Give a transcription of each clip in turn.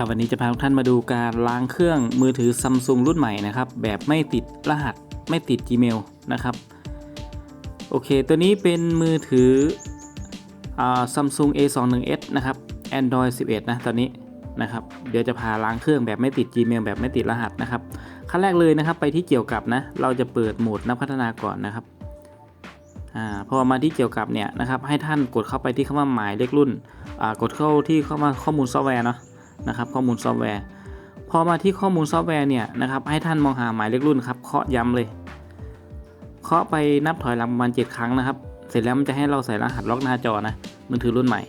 ครับวันนี้จะพาทุกท่านมาดูการล้างเครื่องมือถือซัมซุงรุ่นใหม่นะครับแบบไม่ติดรหัสไม่ติด Gmail นะครับโอเค ตัวนี้เป็นมือถืออ่า Samsung A21s นะครับ Android 11 นะตอนนี้นะครับเดี๋ยวจะพาล้างเครื่องแบบไม่ติด Gmail แบบไม่ติดรหัสนะครับขั้นแรกเลยนะครับไปที่เกี่ยวกับนะเราจะเปิดโหมดนักพัฒนาก่อนนะครับอพอมาที่เกี่ยวกับเนี่ยนะครับให้ท่านกดเข้าไปที่คำว่าหมายเลขรุ่นกดเข้าที่เข้ามาข้อมูลซอฟต์แวร์เนาะ นะครับข้อมูลซอฟต์แวร์ พอมาที่ข้อมูลซอฟต์แวร์เนี่ยนะครับให้ท่านมองหาหมายเลขรุ่นครับเคาะย้ำเลยเคาะไปนับถอยหลังประมาณ 7 ครั้งนะครับ เสร็จแล้วมันจะให้เราใส่รหัสล็อกหน้าจอนะมือถือรุ่นใหม่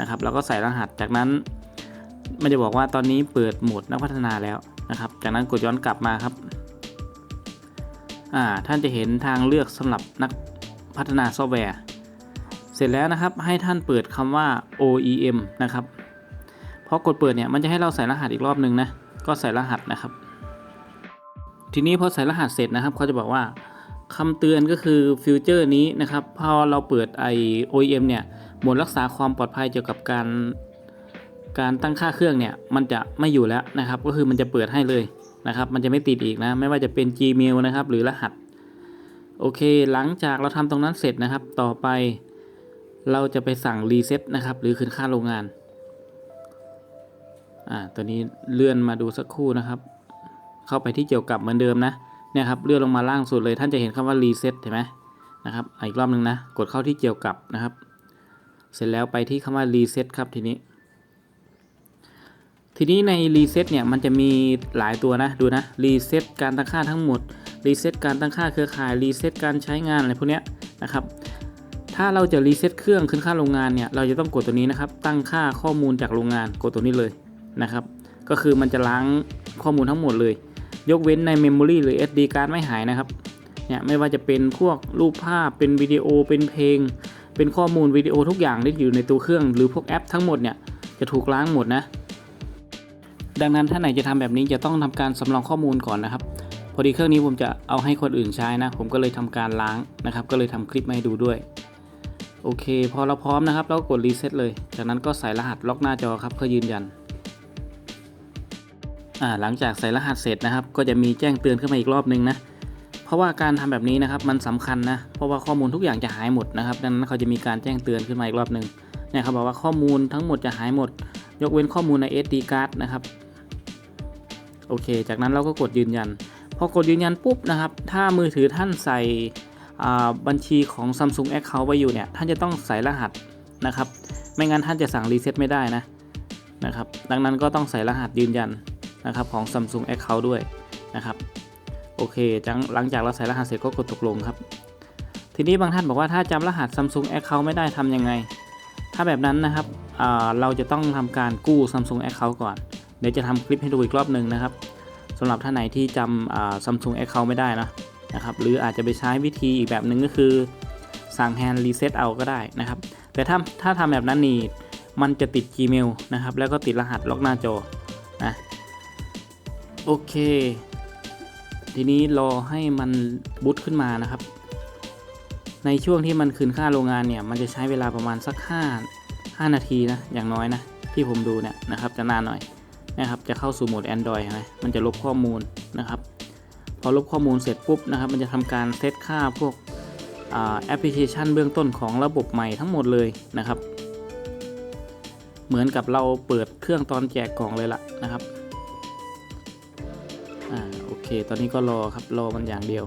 นะครับแล้วก็ใส่รหัสจากนั้นมันจะบอกว่าตอนนี้เปิดโหมดนักพัฒนาแล้วนะครับ จากนั้นกดย้อนกลับมาครับอ่าท่านจะเห็นทางเลือกสำหรับนักพัฒนาซอฟต์แวร์ เสร็จแล้วนะครับให้ท่านเปิดคำว่า OEM นะครับ พอกดเปิดเนี่ยมันจะให้เราใส่รหัสอีกรอบนึงนะก็ใส่รหัสนะครับ ทีนี้พอใส่รหัสเสร็จนะครับเขาจะบอกว่าคำเตือนก็คือฟิวเจอร์นี้นะครับพอเราเปิดไอ OEM เนี่ยหมดรักษาความปลอดภัยเกี่ยวกับการการตั้งค่าเครื่องเนี่ยมันจะไม่อยู่แล้วนะครับ ก็คือมันจะเปิดให้เลยนะครับ มันจะไม่ติดอีกนะ ไม่ว่าจะเป็น Gmail นะครับ หรือรหัส โอเค หลังจากเราทำตรงนั้นเสร็จนะครับ ต่อไป เราจะไปสั่งรีเซ็ตนะครับ หรือคืนค่าโรงงาน อ่าตัวนี้เลื่อนมาดูสักครู่นะครับ เข้าไปที่เกี่ยวกับเหมือนเดิมนะเนี่ยครับเลื่อนลงมาล่างสุดเลยท่านจะเห็นคำว่ารีเซ็ตเห็นไหมนะครับอ,อีกรอบหนึ่งนะกดเข้าที่เกี่ยวกับนะครับ เสร็จแล้วไปที่คำว่ารีเซ็ตครับทีนี้ ทีนี้ในรีเซ็ตเนี่ยมันจะมีหลายตัวนะดูนะรีเซ็ตการตั้งค่าทั้งหมดรีเซ็ตการตั้งค่าเครือข่ายรีเซ็ตการใช้งานอะไรพวกเนี้ยนะครับถ้าเราจะรีเซ็ตเครื่องขึ้นค่าโรงงานเนี่ยเราจะต้องกดตัวนี้นะครับตั้งค่าข้อมูลจากโรงงานกดตัวนี้เลย นะครับ ก็คือมันจะล้างข้อมูลทั้งหมดเลย ยกเว้นในเมมโมรีหรือ SD card ไม่หายนะครับ เนี่ยไม่ว่าจะเป็นพวกรูปภาพ เป็นวิดีโอ เป็นเพลง เป็นข้อมูลวิดีโอทุกอย่างที่อยู่ในตัวเครื่อง หรือพวกแอปทั้งหมดเนี่ยจะถูกล้างหมดนะ ดังนั้นถ้าไหนจะทำแบบนี้จะต้องทำการสำรองข้อมูลก่อนนะครับ พอดีเครื่องนี้ผมจะเอาให้คนอื่นใช้นะ ผมก็เลยทำการล้างนะครับ ก็เลยทำคลิปมาให้ดูด้วยโอเค พอเราพร้อมนะครับ เราก็กดรีเซ็ตเลย จากนั้นก็ใส่รหัสล็อกหน้าจอครับเพื่อยืนยัน หลังจากใส่รหัสเสร็จนะครับ ก็จะมีแจ้งเตือนขึ้นมาอีกรอบนึงนะเพราะว่าการทำแบบนี้นะครับมันสำคัญนะเพราะว่าข้อมูลทุกอย่างจะหายหมดนะครับดังนั้นเขาจะมีการแจ้งเตือนขึ้นมาอีกรอบนึงเนี่ยเขาบอกว่าข้อมูลทั้งหมดจะหายหมด ยกเว้นข้อมูลใน SD card นะครับโอเค จากนั้นเราก็กดยืนยัน พอกดยืนยันปุ๊บนะครับ ถ้ามือถือท่านใส่บัญชีของ Samsung Account ไว้อยู่เนี่ย ท่านจะต้องใส่รหัสนะครับ ไม่งั้นท่านจะสั่งรีเซ็ตไม่ได้นะนะครับ ดังนั้นก็ต้องใส่รหัสยืนยัน นะครับของ Samsung Account ด้วยนะครับโอเคจังหลังจากเราใส่รหัสเสร็จก็กดตกลงครับ ทีนี้บางท่านบอกว่าถ้าจำรหัส Samsung Account ไม่ได้ทำยังไง ถ้าแบบนั้นนะครับเราจะต้องทำการกู้ Samsung Account ก่อน เดี๋ยวจะทำคลิปให้ดูอีกรอบหนึ่งนะครับสำหรับท่านไหนที่จำซัมซุงแอคเคาท์ไม่ได้นะนะครับ หรืออาจจะไปใช้วิธีอีกแบบหนึ่งก็คือ สั่งแฮนด์รีเซ็ตเอาก็ได้นะครับ แต่ถ้าถ้าทำแบบนั้นนี่มันจะติด Gmail นะครับ แล้วก็ติดรหัสล็อกหน้าจอนะ โอเค ทีนี้รอให้มันบูตขึ้นมานะครับ ในช่วงที่มันคืนค่าโรงงานเนี่ย มันจะใช้เวลาประมาณสัก 5 5 นาทีนะ อย่างน้อยนะ ที่ผมดูเนี่ยนะครับ จะนานหน่อยนะครับ จะเข้าสู่โหมด Android ใช่ไหมมันจะลบข้อมูลนะครับ พอลบข้อมูลเสร็จปุ๊บนะครับ มันจะทำการเซตค่าพวกแอปพลิเคชันเบื้องต้นของระบบใหม่ทั้งหมดเลยนะครับ เหมือนกับเราเปิดเครื่องตอนแจกกล่องเลยล่ะนะครับ อ่าโอเค ตอนนี้ก็รอครับรอมันอย่างเดียว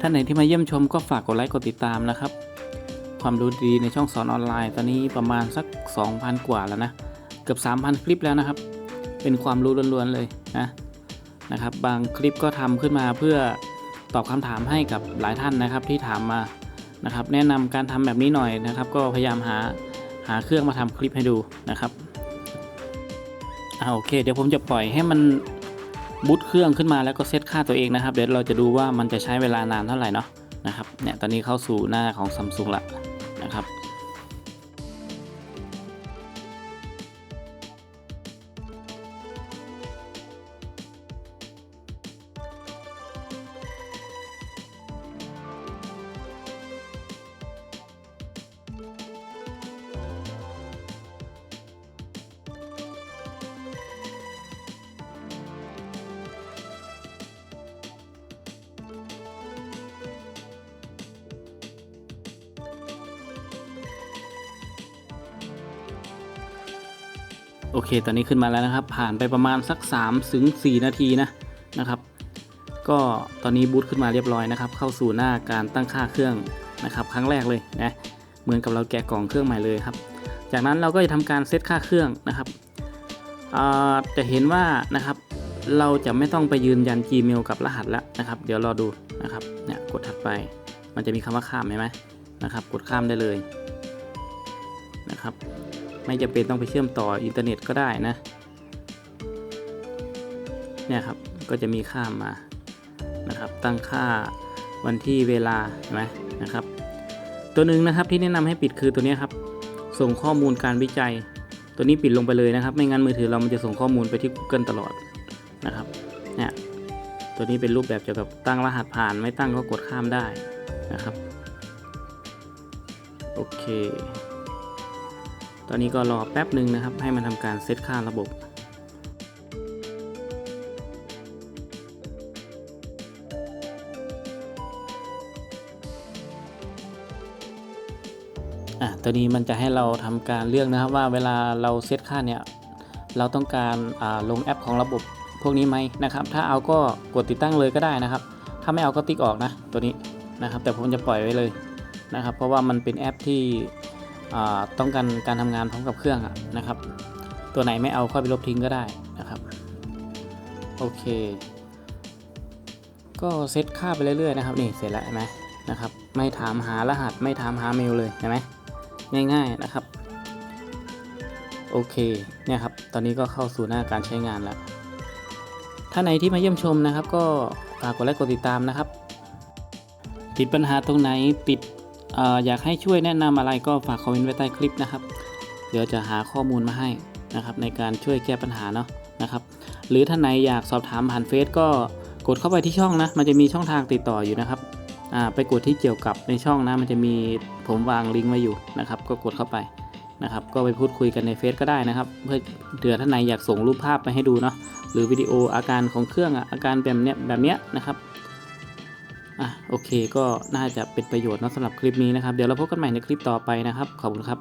ท่านไหนที่มาเยี่ยมชมก็ฝากกดไลค์กดติดตามนะครับ ความรู้ดีในช่องสอนออนไลน์ ตอนนี้ประมาณสัก 2,000 กว่าแล้วนะ เกือบ 3,000 คลิปแล้วนะครับ เป็นความรู้ล้วนๆเลยนะนะครับ บางคลิปก็ทำขึ้นมาเพื่อตอบคำถามให้กับหลายท่านนะครับที่ถามมานะครับ แนะนำการทำแบบนี้หน่อยนะครับ ก็พยายามหาหาเครื่องมาทำคลิปให้ดูนะครับ อ่าโอเค เดี๋ยวผมจะปล่อยให้มันบูตเครื่องขึ้นมาแล้วก็เซตค่าตัวเองนะครับ เดี๋ยวเราจะดูว่ามันจะใช้เวลานานเท่าไหร่เนาะนะครับเนี่ยตอนนี้เข้าสู่หน้าของ Samsung ละนะครับ โอเค ตอนนี้ขึ้นมาแล้วนะครับ ผ่านไปประมาณสัก3ถึง4นาทีนะนะครับ ก็ตอนนี้บูตขึ้นมาเรียบร้อยนะครับ เข้าสู่หน้าการตั้งค่าเครื่องนะครับ ครั้งแรกเลยนะ เหมือนกับเราแกะกล่องเครื่องใหม่เลยครับ จากนั้นเราก็จะทำการเซตค่าเครื่องนะครับจะเห็นว่านะครับ เราจะไม่ต้องไปยืนยัน Gmail กับรหัสแล้วนะครับ เดี๋ยวรอดูนะครับ เนี่ยกดถัดไป มันจะมีคำว่าข้ามเห็นไหมนะครับ กดข้ามได้เลยนะครับ ไม่จำเป็นต้องไปเชื่อมต่ออินเทอร์เน็ตก็ได้นะ เนี่ยครับ ก็จะมีข้ามานะครับ ตั้งค่าวันที่เวลาเห็นไหมนะครับ ตัวหนึ่งนะครับที่แนะนำให้ปิดคือตัวนี้ครับ ส่งข้อมูลการวิจัย ตัวนี้ปิดลงไปเลยนะครับ ไม่งั้นมือถือเรามันจะส่งข้อมูลไปที่ Google ตลอดนะครับ เนี่ย ตัวนี้เป็นรูปแบบเกี่ยวกับตั้งรหัสผ่าน ไม่ตั้งก็กดข้ามได้นะครับ โอเค ตอนนี้ก็รอแป๊บหนึ่งนะครับ ให้มันทำการเซตค่าระบบอะตัวนี้มันจะให้เราทำการเลือกนะครับว่าเวลาเราเซตค่าเนี่ย เราต้องการอ่าลงแอปของระบบพวกนี้ไหมนะครับ ถ้าเอาก็กดติดตั้งเลยก็ได้นะครับ ถ้าไม่เอาก็ติ๊กออกนะตัวนี้นะครับ แต่ผมจะปล่อยไว้เลยนะครับ เพราะว่ามันเป็นแอปที่ ต้องการการทำงานพร้อมกับเครื่องนะครับ ตัวไหนไม่เอาค่อยไปลบทิ้งก็ได้นะครับโอเค ก็เซตค่าไปเรื่อยๆนะครับนี่เสร็จแล้วเห็นไหมนะครับ ไม่ถามหารหัสไม่ถามหาเมลเลยเห็นไหมง่ายๆนะครับโอเคเนี่ยครับตอนนี้ก็เข้าสู่หน้าการใช้งานแล้ว ถ้าไหนที่มาเยี่ยมชมนะครับ ก็ฝากกดไลค์กดติดตามนะครับ ติดปัญหาตรงไหนติด อยากให้ช่วยแนะนำอะไรก็ฝากคอมเมนต์ไว้ใต้คลิปนะครับ เดี๋ยวจะหาข้อมูลมาให้นะครับในการช่วยแก้ปัญหาเนาะนะครับ หรือท่านไหนอยากสอบถามผ่านเฟซก็กดเข้าไปที่ช่องนะ มันจะมีช่องทางติดต่ออยู่นะครับไปกดที่เกี่ยวกับในช่องนะ มันจะมีผมวางลิงก์ไว้อยู่นะครับ ก็กดเข้าไปนะครับ ก็ไปพูดคุยกันในเฟซก็ได้นะครับ เพื่อเผื่อท่านไหนอยากส่งรูปภาพไปให้ดูเนาะหรือวิดีโออาการของเครื่องอาการแบบเนี้ยแบบเนี้ยนะครับ อะโอเคก็น่าจะเป็นประโยชน์นะสำหรับคลิปนี้นะครับ เดี๋ยวเราพบกันใหม่ในคลิปต่อไปนะครับ ขอบคุณครับ